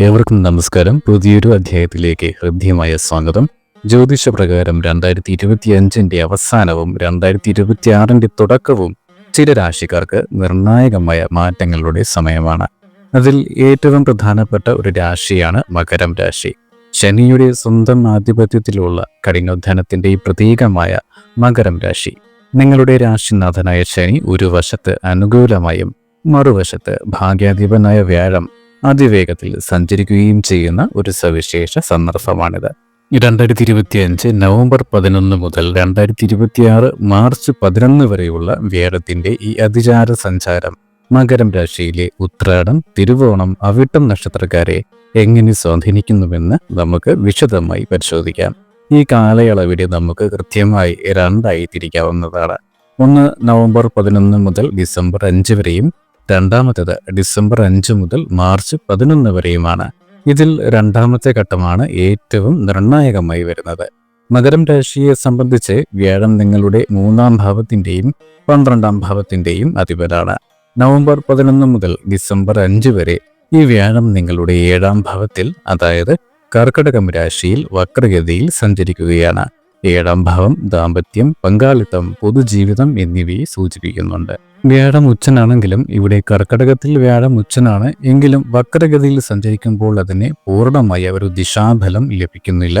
ഏവർക്കും നമസ്കാരം. പുതിയൊരു അധ്യായത്തിലേക്ക് ഹൃദ്യമായ സ്വാഗതം. ജ്യോതിഷ പ്രകാരം രണ്ടായിരത്തി ഇരുപത്തി അഞ്ചിന്റെ അവസാനവും രണ്ടായിരത്തി ഇരുപത്തി ആറിന്റെ തുടക്കവും ചില രാശിക്കാർക്ക് നിർണായകമായ മാറ്റങ്ങളുടെ സമയമാണ്. അതിൽ ഏറ്റവും പ്രധാനപ്പെട്ട ഒരു രാശിയാണ് മകരം രാശി. ശനിയുടെ സ്വന്തം ആധിപത്യത്തിലുള്ള കഠിനോദ്ധാനത്തിന്റെ പ്രതീകമായ മകരം രാശി. നിങ്ങളുടെ രാശിനാഥനായ ശനി ഒരു വശത്ത് അനുകൂലമായും മറുവശത്ത് ഭാഗ്യാധിപനായ വ്യാഴം അതിവേഗത്തിൽ സഞ്ചരിക്കുകയും ചെയ്യുന്ന ഒരു സവിശേഷ സന്ദർഭമാണിത്. രണ്ടായിരത്തി ഇരുപത്തിയഞ്ച് നവംബർ പതിനൊന്ന് മുതൽ രണ്ടായിരത്തി ഇരുപത്തിയാറ് മാർച്ച് പതിനൊന്ന് വരെയുള്ള വ്യാഴത്തിന്റെ ഈ അതിചാര സഞ്ചാരം മകരം രാശിയിലെ ഉത്രാടം തിരുവോണം അവിട്ടം നക്ഷത്രക്കാരെ എങ്ങനെ സ്വാധീനിക്കുന്നുവെന്ന് നമുക്ക് വിശദമായി പരിശോധിക്കാം. ഈ കാലയളവിനെ നമുക്ക് കൃത്യമായി രണ്ടായി തിരിക്കാവുന്നതാണ്. ഒന്ന് നവംബർ പതിനൊന്ന് മുതൽ ഡിസംബർ അഞ്ച് വരെയും രണ്ടാമത്തേത് ഡിസംബർ അഞ്ച് മുതൽ മാർച്ച് പതിനൊന്ന് വരെയുമാണ്. ഇതിൽ രണ്ടാമത്തെ ഘട്ടമാണ് ഏറ്റവും നിർണായകമായി വരുന്നത്. മകരം രാശിയെ സംബന്ധിച്ച് വ്യാഴം നിങ്ങളുടെ മൂന്നാം ഭാവത്തിന്റെയും പന്ത്രണ്ടാം ഭാവത്തിന്റെയും അധിപനാണ് നവംബർ പതിനൊന്ന് മുതൽ ഡിസംബർ അഞ്ച് വരെ ഈ വ്യാഴം നിങ്ങളുടെ ഏഴാം ഭാവത്തിൽ അതായത് കർക്കടകം രാശിയിൽ വക്രഗതിയിൽ സഞ്ചരിക്കുകയാണ്. ഏഴാം ഭാവം ദാമ്പത്യം പങ്കാളിത്തം പൊതുജീവിതം എന്നിവയെ സൂചിപ്പിക്കുന്നുണ്ട്. വ്യാഴം ഉച്ചനാണെങ്കിലും ഇവിടെ കർക്കടകത്തിൽ വ്യാഴം ഉച്ചനാണ് എങ്കിലും വക്രഗതിയിൽ സഞ്ചരിക്കുമ്പോൾ അതിനെ പൂർണമായ ഒരു ദിശാഫലം ലഭിക്കുന്നില്ല.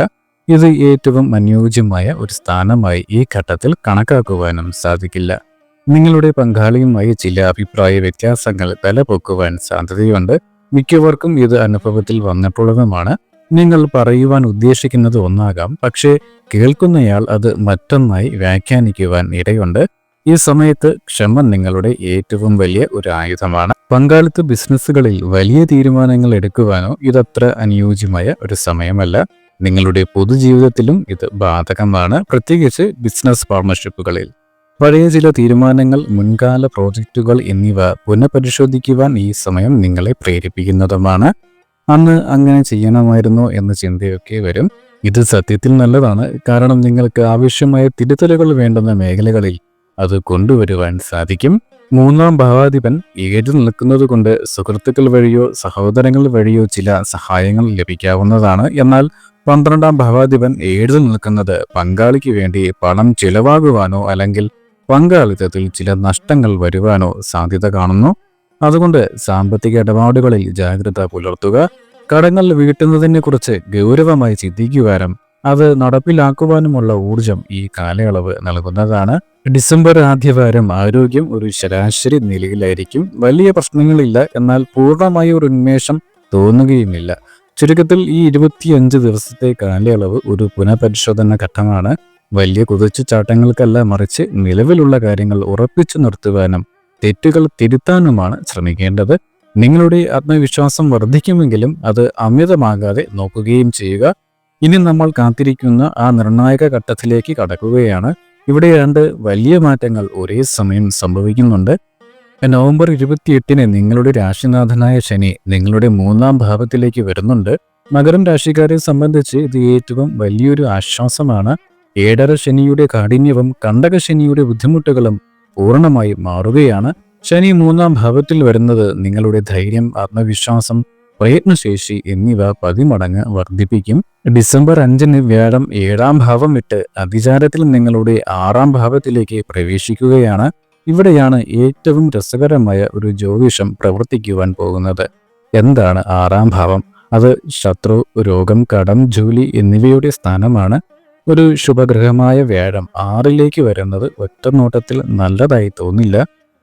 ഇത് ഏറ്റവും അനുയോജ്യമായ ഒരു സ്ഥാനമായി ഈ ഘട്ടത്തിൽ കണക്കാക്കുവാനും സാധിക്കില്ല. നിങ്ങളുടെ പങ്കാളിയുമായി ചില അഭിപ്രായ വ്യത്യാസങ്ങൾ തലപൊക്കുവാൻ സാധ്യതയുണ്ട്. മിക്കവർക്കും ഇത് അനുഭവത്തിൽ വന്നിട്ടുള്ളതുമാണ് നിങ്ങൾ പറയുവാൻ ഉദ്ദേശിക്കുന്നത് ഒന്നാകാം. പക്ഷേ കേൾക്കുന്നയാൾ അത് മറ്റൊന്നായി വ്യാഖ്യാനിക്കുവാൻ ഇടയുണ്ട്. ഈ സമയത്ത് ക്ഷമ നിങ്ങളുടെ ഏറ്റവും വലിയ ഒരു ആയുധമാണ്. പങ്കാളിത്ത ബിസിനസ്സുകളിൽ വലിയ തീരുമാനങ്ങൾ എടുക്കുവാനോ ഇതത്ര അനുയോജ്യമായ ഒരു സമയമല്ല. നിങ്ങളുടെ പൊതുജീവിതത്തിലും ഇത് ബാധകമാണ്. പ്രത്യേകിച്ച് ബിസിനസ് പാർട്ണർഷിപ്പുകളിൽ. പഴയ ചില തീരുമാനങ്ങൾ മുൻകാല പ്രോജക്റ്റുകൾ എന്നിവ പുനഃപരിശോധിക്കുവാൻ ഈ സമയം നിങ്ങളെ പ്രേരിപ്പിക്കുന്നതുമാണ്. അന്ന് അങ്ങനെ ചെയ്യണമായിരുന്നോ എന്ന ചിന്തയൊക്കെ വരും. ഇത് സത്യത്തിൽ നല്ലതാണ്. കാരണം നിങ്ങൾക്ക് ആവശ്യമായ തിരുത്തലുകൾ വേണ്ടുന്ന മേഖലകളിൽ അത് കൊണ്ടുവരുവാൻ സാധിക്കും. മൂന്നാം ഭാവാധിപൻ ഏഴ് നിൽക്കുന്നത് കൊണ്ട് സുഹൃത്തുക്കൾ വഴിയോ സഹോദരങ്ങൾ വഴിയോ ചില സഹായങ്ങൾ ലഭിക്കാവുന്നതാണ്. എന്നാൽ പന്ത്രണ്ടാം ഭാവാധിപൻ ഏഴിൽ നിൽക്കുന്നത് പങ്കാളിക്ക് വേണ്ടി പണം ചിലവാകുവാനോ അല്ലെങ്കിൽ പങ്കാളിത്തത്തിൽ ചില നഷ്ടങ്ങൾ വരുവാനോ സാധ്യത കാണുന്നു. അതുകൊണ്ട് സാമ്പത്തിക ഇടപാടുകളിൽ ജാഗ്രത പുലർത്തുക കടങ്ങൾ വീട്ടുന്നതിനെ കുറിച്ച് ഗൗരവമായി ചിന്തിക്കുവാനും അത് നടപ്പിലാക്കുവാനുമുള്ള ഊർജം ഈ കാലയളവ് നൽകുന്നതാണ്. ഡിസംബർ ആദ്യവാരം ആരോഗ്യം ഒരു ശരാശരി നിലയിലായിരിക്കും. വലിയ പ്രശ്നങ്ങളില്ല. എന്നാൽ പൂർണമായ ഒരു ഉന്മേഷം തോന്നുകയുമില്ല. ചുരുക്കത്തിൽ ഈ ഇരുപത്തിയഞ്ച് ദിവസത്തെ കാലയളവ് ഒരു പുനഃപരിശോധന ഘട്ടമാണ്. വലിയ കുതിച്ചുചാട്ടങ്ങൾക്കല്ല മറിച്ച് നിലവിലുള്ള കാര്യങ്ങൾ ഉറപ്പിച്ചു നിർത്തുവാനും തെറ്റുകൾ തിരുത്താനുമാണ് ശ്രമിക്കേണ്ടത്. നിങ്ങളുടെ ആത്മവിശ്വാസം വർദ്ധിക്കുമെങ്കിലും അത് അമിതമാകാതെ നോക്കുകയും ചെയ്യുക. ഇനി നമ്മൾ കാത്തിരിക്കുന്ന ആ നിർണായക ഘട്ടത്തിലേക്ക് കടക്കുകയാണ്. ഇവിടെ രണ്ട് വലിയ മാറ്റങ്ങൾ ഒരേ സമയം സംഭവിക്കുന്നുണ്ട്. നവംബർ ഇരുപത്തിയെട്ടിന് നിങ്ങളുടെ രാശിനാഥനായ ശനി നിങ്ങളുടെ മൂന്നാം ഭാവത്തിലേക്ക് വരുന്നുണ്ട്. മകരം രാശിക്കാരെ സംബന്ധിച്ച് ഇത് ഏറ്റവും വലിയൊരു ആശ്വാസമാണ്. ഏഴര ശനിയുടെ കാഠിന്യവും കണ്ടക ശനിയുടെ ബുദ്ധിമുട്ടുകളും പൂർണമായി മാറുകയാണ്. ശനി മൂന്നാം ഭാവത്തിൽ വരുന്നത് നിങ്ങളുടെ ധൈര്യം ആത്മവിശ്വാസം പ്രയത്നശേഷി എന്നിവ പതിമടങ്ങ് വർദ്ധിപ്പിക്കും. ഡിസംബർ അഞ്ചിന് വ്യാഴം ഏഴാം ഭാവം വിട്ട് അതിചാരത്തിൽ നിങ്ങളുടെ ആറാം ഭാവത്തിലേക്ക് പ്രവേശിക്കുകയാണ്. ഇവിടെയാണ് ഏറ്റവും രസകരമായ ഒരു ജ്യോതിഷം പ്രവർത്തിക്കുവാൻ പോകുന്നത്. എന്താണ് ആറാം ഭാവം? അത് ശത്രു രോഗം കടം ജോലി എന്നിവയുടെ സ്ഥാനമാണ്. ഒരു ശുഭഗ്രഹമായ വ്യാഴം ആറിലേക്ക് വരുന്നത് ഒറ്റ നോട്ടത്തിൽ നല്ലതായി തോന്നില്ല.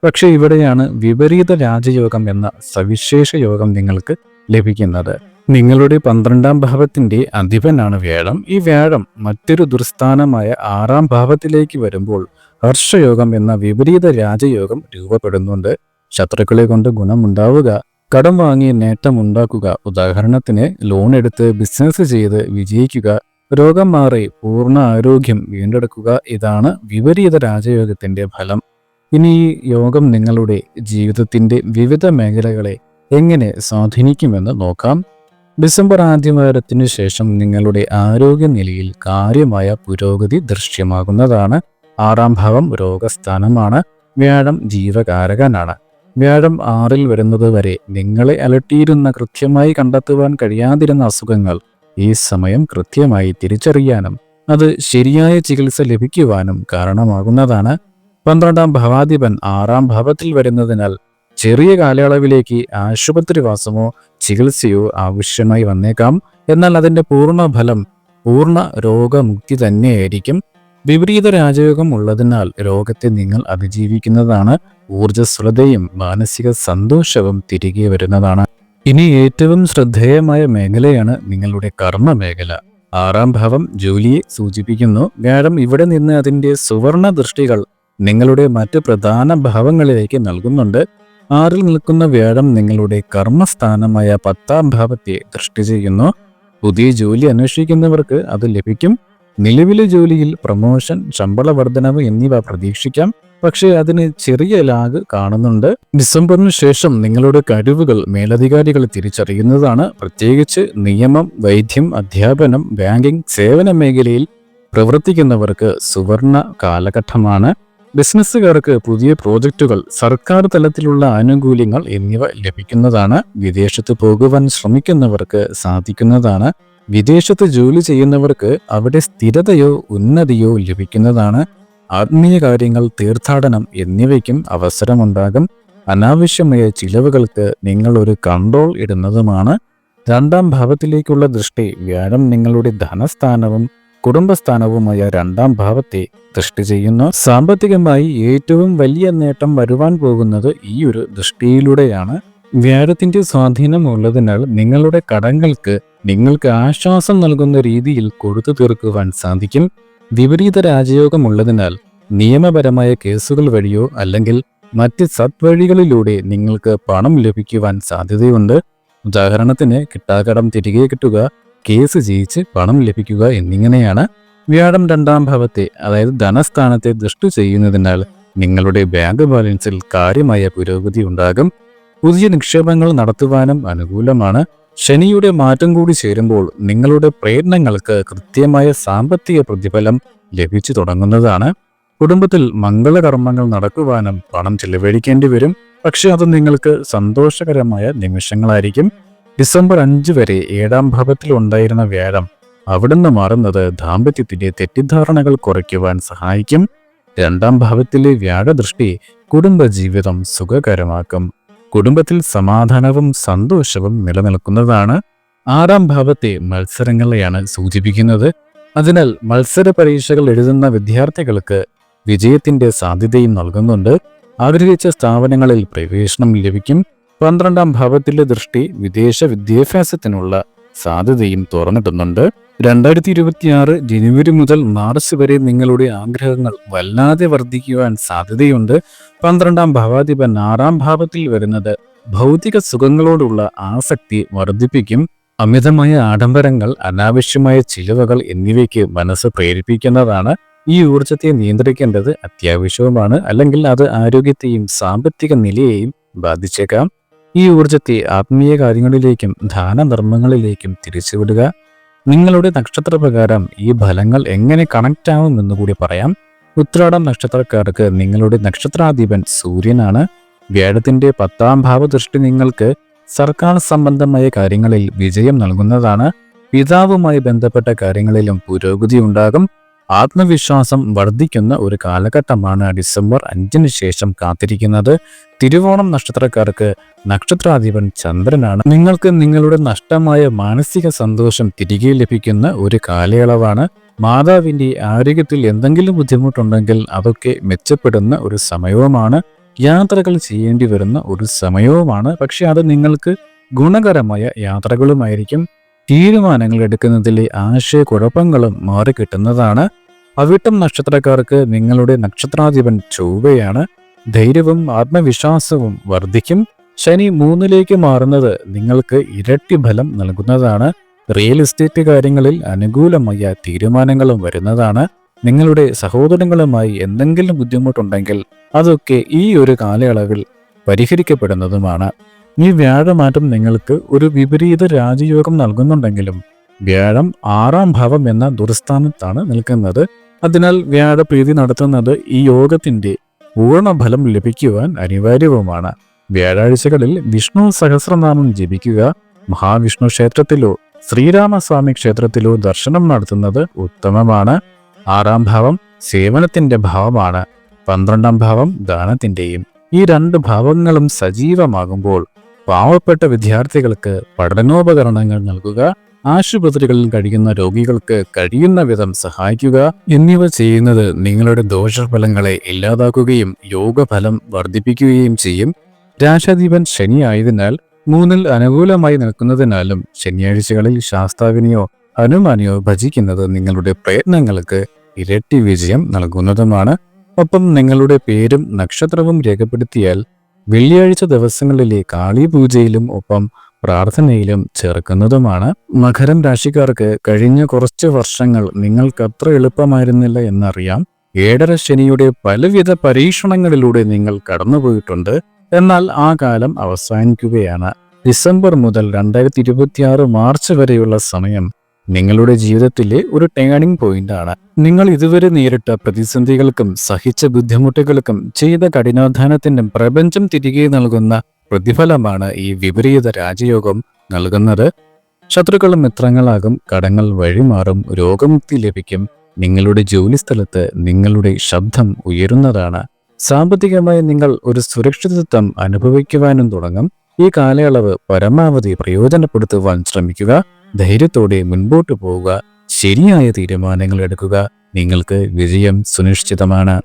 പക്ഷേ ഇവിടെയാണ് വിപരീത രാജയോഗം എന്ന സവിശേഷ യോഗം നിങ്ങൾക്ക് ലഭിക്കുന്നത്. നിങ്ങളുടെ പന്ത്രണ്ടാം ഭാവത്തിന്റെ അധിപനാണ് വ്യാഴം. ഈ വ്യാഴം മറ്റൊരു ദുർസ്ഥാനമായ ആറാം ഭാവത്തിലേക്ക് വരുമ്പോൾ ഹർഷയോഗം എന്ന വിപരീത രാജയോഗം രൂപപ്പെടുന്നുണ്ട്. ശത്രുക്കളെ കൊണ്ട് ഗുണമുണ്ടാവുക കടം വാങ്ങി നേട്ടമുണ്ടാക്കുക ഉദാഹരണത്തിന് ലോൺ എടുത്ത് ബിസിനസ് ചെയ്ത് വിജയിക്കുക രോഗം മാറി പൂർണ ആരോഗ്യം വീണ്ടെടുക്കുക ഇതാണ് വിപരീത രാജയോഗത്തിന്റെ ഫലം. ഇനി ഈ യോഗം നിങ്ങളുടെ ജീവിതത്തിന്റെ വിവിധ മേഖലകളെ എങ്ങനെ സ്വാധീനിക്കുമെന്ന് നോക്കാം. ഡിസംബർ ആദ്യവാരത്തിനു ശേഷം നിങ്ങളുടെ ആരോഗ്യനിലയിൽ കാര്യമായ പുരോഗതി ദൃശ്യമാകുന്നതാണ്. ആറാം ഭാവം രോഗസ്ഥാനമാണ്. വ്യാഴം ജീവകാരകനാണ്. വ്യാഴം ആറിൽ വരുന്നത് വരെ നിങ്ങളെ അലട്ടിയിരുന്ന കൃത്യമായി കണ്ടെത്തുവാൻ കഴിയാതിരുന്ന അസുഖങ്ങൾ ഈ സമയം കൃത്യമായി തിരിച്ചറിയാനും അത് ശരിയായ ചികിത്സ ലഭിക്കുവാനും കാരണമാകുന്നതാണ്. പന്ത്രണ്ടാം ഭവാധിപൻ ആറാം ഭാവത്തിൽ വരുന്നതിനാൽ ചെറിയ കാലയളവിലേക്ക് ആശുപത്രിവാസമോ ചികിത്സയോ ആവശ്യമായി വന്നേക്കാം. എന്നാൽ അതിന്റെ പൂർണ ഫലം പൂർണ രോഗമുക്തി തന്നെയായിരിക്കും. വിപരീത രാജയോഗം ഉള്ളതിനാൽ രോഗത്തെ നിങ്ങൾ അതിജീവിക്കുന്നതാണ്. ഊർജസ്വലതയും മാനസിക സന്തോഷവും തിരികെ വരുന്നതാണ്. ഇനി ഏറ്റവും ശ്രദ്ധേയമായ മേഖലയാണ് നിങ്ങളുടെ കർമ്മ മേഖല ആറാം ഭാവം ജോലിയെ സൂചിപ്പിക്കുന്നു. വ്യാഴം ഇവിടെ നിന്ന് അതിന്റെ സുവർണ ദൃഷ്ടികൾ നിങ്ങളുടെ മറ്റ് പ്രധാന ഭാവങ്ങളിലേക്ക് നൽകുന്നുണ്ട്. ആറിൽ നിൽക്കുന്ന വ്യാഴം നിങ്ങളുടെ കർമ്മസ്ഥാനമായ പത്താം ഭാവത്തെ ദൃഷ്ടി ചെയ്യുന്നു. പുതിയ ജോലി അന്വേഷിക്കുന്നവർക്ക് അത് ലഭിക്കും. നിലവിലെ ജോലിയിൽ പ്രമോഷൻ ശമ്പള വർധനവ് എന്നിവ പ്രതീക്ഷിക്കാം. പക്ഷേ അതിന് ചെറിയ ലാഗ് കാണുന്നുണ്ട്. ഡിസംബറിന് ശേഷം നിങ്ങളുടെ കഴിവുകൾ മേലധികാരികൾ തിരിച്ചറിയുന്നതാണ്. പ്രത്യേകിച്ച് നിയമം വൈദ്യം അധ്യാപനം ബാങ്കിംഗ് സേവന മേഖലയിൽ പ്രവർത്തിക്കുന്നവർക്ക് സുവർണ കാലഘട്ടമാണ്. ബിസിനസ്സുകാർക്ക് പുതിയ പ്രോജക്റ്റുകൾ സർക്കാർ തലത്തിലുള്ള ആനുകൂല്യങ്ങൾ എന്നിവ ലഭിക്കുന്നതാണ് വിദേശത്ത് പോകുവാൻ ശ്രമിക്കുന്നവർക്ക് സാധിക്കുന്നതാണ്. വിദേശത്ത് ജോലി ചെയ്യുന്നവർക്ക് അവിടെ സ്ഥിരതയോ ഉന്നതിയോ ലഭിക്കുന്നതാണ്. ആത്മീയ കാര്യങ്ങൾ തീർത്ഥാടനം എന്നിവയ്ക്കും അവസരമുണ്ടാകും. അനാവശ്യമായ ചിലവുകൾക്ക് നിങ്ങൾ ഒരു കൺട്രോൾ ഇടുന്നതുമാണ്. രണ്ടാം ഭാവത്തിലേക്കുള്ള ദൃഷ്ടി വ്യാഴം നിങ്ങളുടെ ധനസ്ഥാനവും കുടുംബസ്ഥാനവുമായ രണ്ടാം ഭാവത്തെ ദൃഷ്ടി ചെയ്യുന്നു. സാമ്പത്തികമായി ഏറ്റവും വലിയ നേട്ടം വരുവാൻ പോകുന്നത് ഈ ഒരു ദൃഷ്ടിയിലൂടെയാണ്. വ്യാഴത്തിന്റെ സ്വാധീനം ഉള്ളതിനാൽ നിങ്ങളുടെ കടങ്ങൾക്ക് നിങ്ങൾക്ക് ആശ്വാസം നൽകുന്ന രീതിയിൽ കൊടുത്തു തീർക്കുവാൻ സാധിക്കും. വിപരീത രാജയോഗമുള്ളതിനാൽ നിയമപരമായ കേസുകൾ വഴിയോ അല്ലെങ്കിൽ മറ്റ് സത്വഴികളിലൂടെ നിങ്ങൾക്ക് പണം ലഭിക്കുവാൻ സാധ്യതയുണ്ട്. ഉദാഹരണത്തിന് കിട്ടാകടം തിരികെ കിട്ടുക കേസ് ജയിച്ച് പണം ലഭിക്കുക എന്നിങ്ങനെയാണ് വ്യാഴം രണ്ടാം ഭാവത്തെ അതായത് ധനസ്ഥാനത്തെ ദൃഷ്ടി ചെയ്യുന്നതിനാൽ നിങ്ങളുടെ ബാങ്ക് ബാലൻസിൽ കാര്യമായ പുരോഗതി ഉണ്ടാകും. പുതിയ നിക്ഷേപങ്ങൾ നടത്തുവാനും അനുകൂലമാണ്. ശനിയുടെ മാറ്റം കൂടി ചേരുമ്പോൾ നിങ്ങളുടെ പ്രയത്നങ്ങൾക്ക് കൃത്യമായ സാമ്പത്തിക പ്രതിഫലം ലഭിച്ചു തുടങ്ങുന്നതാണ്. കുടുംബത്തിൽ മംഗളകർമ്മങ്ങൾ നടക്കുവാനും പണം ചെലവഴിക്കേണ്ടി വരും. പക്ഷെ അത് നിങ്ങൾക്ക് സന്തോഷകരമായ നിമിഷങ്ങളായിരിക്കും. ഡിസംബർ അഞ്ച് വരെ ഏഴാം ഭാവത്തിൽ ഉണ്ടായിരുന്ന വ്യാഴം അവിടുന്ന് മാറുന്നത് ദാമ്പത്യത്തിന്റെ തെറ്റിദ്ധാരണകൾ കുറയ്ക്കുവാൻ സഹായിക്കും. രണ്ടാം ഭാവത്തിലെ വ്യാഴദൃഷ്ടി കുടുംബജീവിതം സുഖകരമാക്കും. കുടുംബത്തിൽ സമാധാനവും സന്തോഷവും നിലനിൽക്കുന്നതാണ് ആറാം ഭാവത്തെ മത്സരങ്ങളെയാണ് സൂചിപ്പിക്കുന്നത്. അതിനാൽ മത്സര പരീക്ഷകൾ എഴുതുന്ന വിദ്യാർത്ഥികൾക്ക് വിജയത്തിന്റെ സാധ്യതയും നൽകുന്നുണ്ട്. ആഗ്രഹിച്ച സ്ഥാപനങ്ങളിൽ പ്രവേശനം ലഭിക്കും. പന്ത്രണ്ടാം ഭാവത്തിലെ ദൃഷ്ടി വിദേശ വിദ്യാഭ്യാസത്തിനുള്ള സാധ്യതയും തുറന്നിട്ടുന്നുണ്ട് രണ്ടായിരത്തി ഇരുപത്തിയാറ് ജനുവരി മുതൽ മാർച്ച് വരെ നിങ്ങളുടെ ആഗ്രഹങ്ങൾ വല്ലാതെ വർദ്ധിക്കുവാൻ സാധ്യതയുണ്ട്. പന്ത്രണ്ടാം ഭാവാധിപൻ ആറാം ഭാവത്തിൽ വരുന്നത് ഭൗതിക സുഖങ്ങളോടുള്ള ആസക്തി വർദ്ധിപ്പിക്കും. അമിതമായ ആഡംബരങ്ങൾ അനാവശ്യമായ ചിലവുകൾ എന്നിവയ്ക്ക് മനസ്സ് പ്രേരിപ്പിക്കുന്നതാണ് ഈ ഊർജത്തെ നിയന്ത്രിക്കേണ്ടത് അത്യാവശ്യവുമാണ്. അല്ലെങ്കിൽ അത് ആരോഗ്യത്തെയും സാമ്പത്തിക നിലയെയും ബാധിച്ചേക്കാം. ഈ ഊർജത്തെ ആത്മീയ കാര്യങ്ങളിലേക്കും ദാനധർമ്മങ്ങളിലേക്കും തിരിച്ചുവിടുക. നിങ്ങളുടെ നക്ഷത്രപ്രകാരം ഈ ഫലങ്ങൾ എങ്ങനെ കണക്റ്റ് ആവുമെന്ന് കൂടി പറയാം. ഉത്രാടം നക്ഷത്രക്കാർക്ക് നിങ്ങളുടെ നക്ഷത്രാധിപൻ സൂര്യനാണ്. വ്യാഴത്തിന്റെ പത്താം ഭാവദൃഷ്ടി നിങ്ങൾക്ക് സർക്കാർ സംബന്ധമായ കാര്യങ്ങളിൽ വിജയം നൽകുന്നതാണ്. പിതാവുമായി ബന്ധപ്പെട്ട കാര്യങ്ങളിലും പുരോഗതി ഉണ്ടാകും. ആത്മവിശ്വാസം വർദ്ധിക്കുന്ന ഒരു കാലഘട്ടമാണ് ഡിസംബർ അഞ്ചിന് ശേഷം കാത്തിരിക്കുന്നത്. തിരുവോണം നക്ഷത്രക്കാർക്ക് നക്ഷത്രാധിപൻ ചന്ദ്രനാണ്. നിങ്ങൾക്ക് നിങ്ങളുടെ നഷ്ടമായ മാനസിക സന്തോഷം തിരികെ ലഭിക്കുന്ന ഒരു കാലയളവാണ്. മാതാവിന്റെ ആരോഗ്യത്തിൽ എന്തെങ്കിലും ബുദ്ധിമുട്ടുണ്ടെങ്കിൽ അതൊക്കെ മെച്ചപ്പെടുന്ന ഒരു സമയവുമാണ്. യാത്രകൾ ചെയ്യേണ്ടി വരുന്ന ഒരു സമയവുമാണ്. പക്ഷെ അത് നിങ്ങൾക്ക് ഗുണകരമായ യാത്രകളുമായിരിക്കും. തീരുമാനങ്ങൾ എടുക്കുന്നതിലെ ആശയക്കുഴപ്പങ്ങളും മാറിക്കിട്ടുന്നതാണ്. അവിട്ടം നക്ഷത്രക്കാർക്ക് നിങ്ങളുടെ നക്ഷത്രാധിപൻ ചൊവ്വയാണ്. ധൈര്യവും ആത്മവിശ്വാസവും വർദ്ധിക്കും. ശനി മൂന്നിലേക്ക് മാറുന്നത് നിങ്ങൾക്ക് ഇരട്ടി ഫലം നൽകുന്നതാണ്. റിയൽ എസ്റ്റേറ്റ് കാര്യങ്ങളിൽ അനുകൂലമായ തീരുമാനങ്ങളും വരുന്നതാണ്. നിങ്ങളുടെ സഹോദരങ്ങളുമായി എന്തെങ്കിലും ബുദ്ധിമുട്ടുണ്ടെങ്കിൽ അതൊക്കെ ഈ ഒരു കാലയളവിൽ പരിഹരിക്കപ്പെടുന്നതുമാണ്. ഈ വ്യാഴമാറ്റം നിങ്ങൾക്ക് ഒരു വിപരീത രാജയോഗം നൽകുന്നുണ്ടെങ്കിലും വ്യാഴം ആറാം ഭാവം എന്ന ദുർസ്ഥാനത്താണ് നിൽക്കുന്നത്. അതിനാൽ വ്യാഴപ്രീതി നടത്തുന്നത് ഈ യോഗത്തിന്റെ പൂർണഫലം ലഭിക്കുവാൻ അനിവാര്യവുമാണ്. വ്യാഴാഴ്ചകളിൽ വിഷ്ണു സഹസ്രനാമം ജപിക്കുക മഹാവിഷ്ണു ക്ഷേത്രത്തിലോ ശ്രീരാമസ്വാമി ക്ഷേത്രത്തിലോ ദർശനം നടത്തുന്നത് ഉത്തമമാണ്. ആറാം ഭാവം സേവനത്തിന്റെ ഭാവമാണ്. പന്ത്രണ്ടാം ഭാവം ദാനത്തിന്റെയും. ഈ രണ്ട് ഭാവങ്ങളും സജീവമാകുമ്പോൾ പാവപ്പെട്ട വിദ്യാർത്ഥികൾക്ക് പഠനോപകരണങ്ങൾ നൽകുക ആശുപത്രികളിൽ കഴിയുന്ന രോഗികൾക്ക് കഴിയുന്ന വിധം സഹായിക്കുക. എന്നിവ ചെയ്യുന്നത് നിങ്ങളുടെ ദോഷഫലങ്ങളെ ഇല്ലാതാക്കുകയും യോഗഫലം വർദ്ധിപ്പിക്കുകയും ചെയ്യും. രാശാധിപൻ ശനിയായതിനാൽ മൂന്നിൽ അനുകൂലമായി നിൽക്കുന്നതിനാലും ശനിയാഴ്ചകളിൽ ശാസ്താവിനെയോ ഹനുമാനെയോ ഭജിക്കുന്നത് നിങ്ങളുടെ പ്രയത്നങ്ങൾക്ക് ഇരട്ടി വിജയം നൽകുന്നതുമാണ്. ഒപ്പം നിങ്ങളുടെ പേരും നക്ഷത്രവും രേഖപ്പെടുത്തിയാൽ വെള്ളിയാഴ്ച ദിവസങ്ങളിലെ കാളിപൂജയിലും ഒപ്പം പ്രാർത്ഥനയിലും ചേർക്കുന്നതുമാണ് മകരം രാശിക്കാർക്ക് കഴിഞ്ഞ കുറച്ച് വർഷങ്ങൾ നിങ്ങൾക്കത്ര എളുപ്പമായിരുന്നില്ല എന്നറിയാം. ഏഴര ശനിയുടെ പലവിധ പരീക്ഷണങ്ങളിലൂടെ നിങ്ങൾ കടന്നുപോയിട്ടുണ്ട്. എന്നാൽ ആ കാലം അവസാനിക്കുകയാണ്. ഡിസംബർ മുതൽ രണ്ടായിരത്തി ഇരുപത്തിയാറ് മാർച്ച് വരെയുള്ള സമയം നിങ്ങളുടെ ജീവിതത്തിലെ ഒരു ടേണിംഗ് പോയിന്റാണ്. നിങ്ങൾ ഇതുവരെ നേരിട്ട പ്രതിസന്ധികൾക്കും സഹിച്ച ബുദ്ധിമുട്ടുകൾക്കും ചെയ്ത കഠിനാധ്വാനത്തിനും പ്രപഞ്ചം തിരികെ നൽകുന്ന പ്രതിഫലമാണ് ഈ വിപരീത രാജയോഗം നൽകുന്നത്. ശത്രുക്കളും മിത്രങ്ങളാകും കടങ്ങൾ വഴിമാറും രോഗമുക്തി ലഭിക്കും. നിങ്ങളുടെ ജോലിസ്ഥലത്ത് നിങ്ങളുടെ ശബ്ദം ഉയരുന്നതാണ്. സാമ്പത്തികമായി നിങ്ങൾ ഒരു സുരക്ഷിതത്വം അനുഭവിക്കുവാനും തുടങ്ങും. ഈ കാലയളവ് പരമാവധി പ്രയോജനപ്പെടുത്തുവാൻ ശ്രമിക്കുക ധൈര്യത്തോടെ മുൻപോട്ട് പോവുക ശരിയായ തീരുമാനങ്ങൾ എടുക്കുക. നിങ്ങൾക്ക് വിജയം സുനിശ്ചിതമാണ്.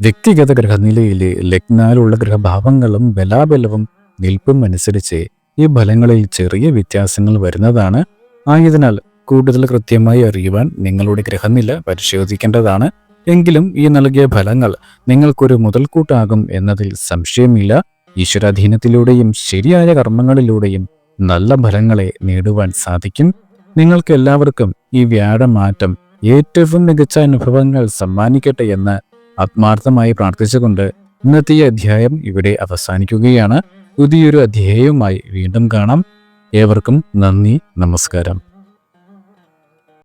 വ്യക്തിഗത ഗ്രഹനിലയിലെ ലഗ്നാലുള്ള ഗ്രഹഭാവങ്ങളും ബലാബലവും നിൽപ്പും അനുസരിച്ച് ഈ ഫലങ്ങളിൽ ചെറിയ വ്യത്യാസങ്ങൾ വരുന്നതാണ്. ആയതിനാൽ കൂടുതൽ കൃത്യമായി അറിയുവാൻ നിങ്ങളുടെ ഗ്രഹനില പരിശോധിക്കേണ്ടതാണ്. എങ്കിലും ഈ നൽകിയ ഫലങ്ങൾ നിങ്ങൾക്കൊരു മുതൽക്കൂട്ടാകും എന്നതിൽ സംശയമില്ല. ഈശ്വരാധീനത്തിലൂടെയും ശരിയായ കർമ്മങ്ങളിലൂടെയും നല്ല ഫലങ്ങളെ നേടുവാൻ സാധിക്കും. നിങ്ങൾക്ക് എല്ലാവർക്കും ഈ വ്യാഴമാറ്റം ഏറ്റവും മികച്ച അനുഭവങ്ങൾ സമ്മാനിക്കട്ടെ എന്ന് ആത്മാർത്ഥമായി പ്രാർത്ഥിച്ചുകൊണ്ട് ഇന്നത്തെ അധ്യായം ഇവിടെ അവസാനിക്കുകയാണ്. പുതിയൊരു അധ്യായവുമായി വീണ്ടും കാണാം. ഏവർക്കും നന്ദി നമസ്കാരം.